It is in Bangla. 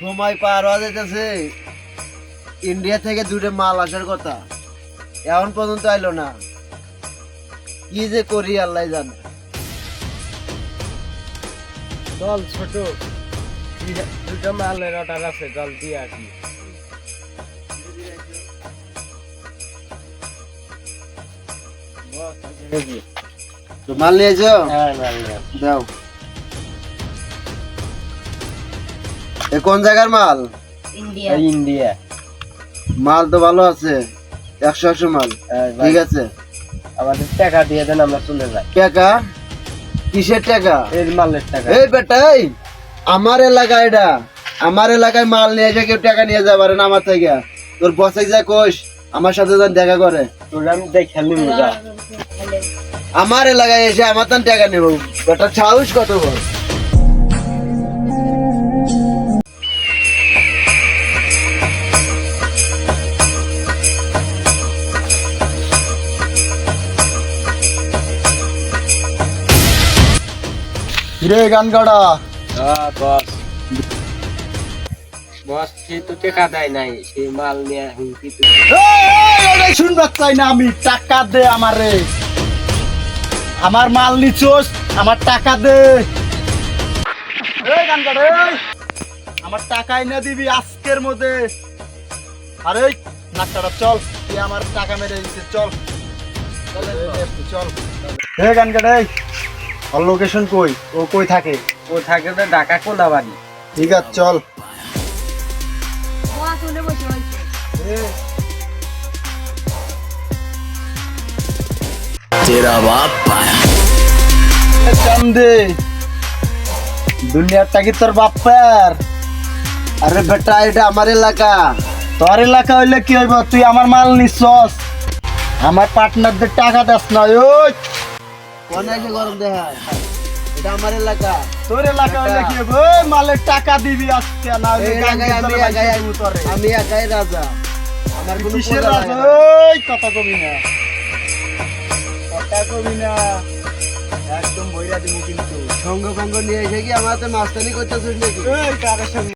সময় পার হওয়া যেতেছে ইন্ডিয়া থেকে দূরে মাল আসার কথা। এখন পর্যন্ত আইলো না। কি যে করি আল্লাহ জানে। চল ছোট। দুটো মালের অর্ডার আছে জল দিয়ে আসি। তো মাল নিয়ে যাও হ্যাঁ মাল নিয়ে দাও। এ কোন জায়গার মাল? ইন্ডিয়া। ইন্ডিয়া। মাল তো ভালো আছে একশো একশো মাল। ঠিক আছে। আমাদের টাকা দিয়ে দেন আমরা চলে যাই। টাকা? কিসের টাকা? এর মালের টাকা। এই বেটা এই আমার এলাকা এটা। আমার এলাকায় মাল নিয়ে এসে কেউ টাকা নিয়ে যাবে না আমার থেকে। তোর বসে যা কোষ আমার সাথে যেন দেখা করে। তোর আমি দেখে আমার এলাকায় এসে আমার তান টাকা নেব। বেটা সাহস কত বড়? রে গান গাড়া বস। বস সে তো টাকা দেয় নাই সে মাল নিয়ে হুমকি শুনবার চাই না আমি টাকা দে আমারে। আমার মাল নিচোস আমার টাকা দে। গান গাড়া আমার টাকা এনে দিবি আজকের মধ্যে। আরে এই নাকটাটা চল তুই আমার টাকা মেরে দিচ্ছে চল। চল হে গান গাড়া ওর লোকেশন কই? ও কই থাকে? ও থাকে তো ঢাকা কোনা বাড়ি ঠিক আছে চল। চান্দে দুনিয়াটা কি তোর বাপ্পার আরে বেটা এটা আমার এলাকা। তোর এলাকা হইলে কি হইব? তুই আমার মাল নিছস। আমার পার্টনারদের টাকা দেস না ওই। গরম এটা আমার এলাকা। তোর এলাকা হইলে কি হইব মালের টাকা দিবি আজকে না আমি একাই বাইসে দিবো তোরে। আমি একাই রাজা। আমার কোনো কিসের রাজা? না। ওই কথা কবি না। কথা কবি না। একদম বইরা দিমু কিন্তু। সঙ্গ ফঙ্গ নিয়ে এসে কি আমার হাতে মাস্তানি করতেছিস নাকি? কারের সঙ্গে?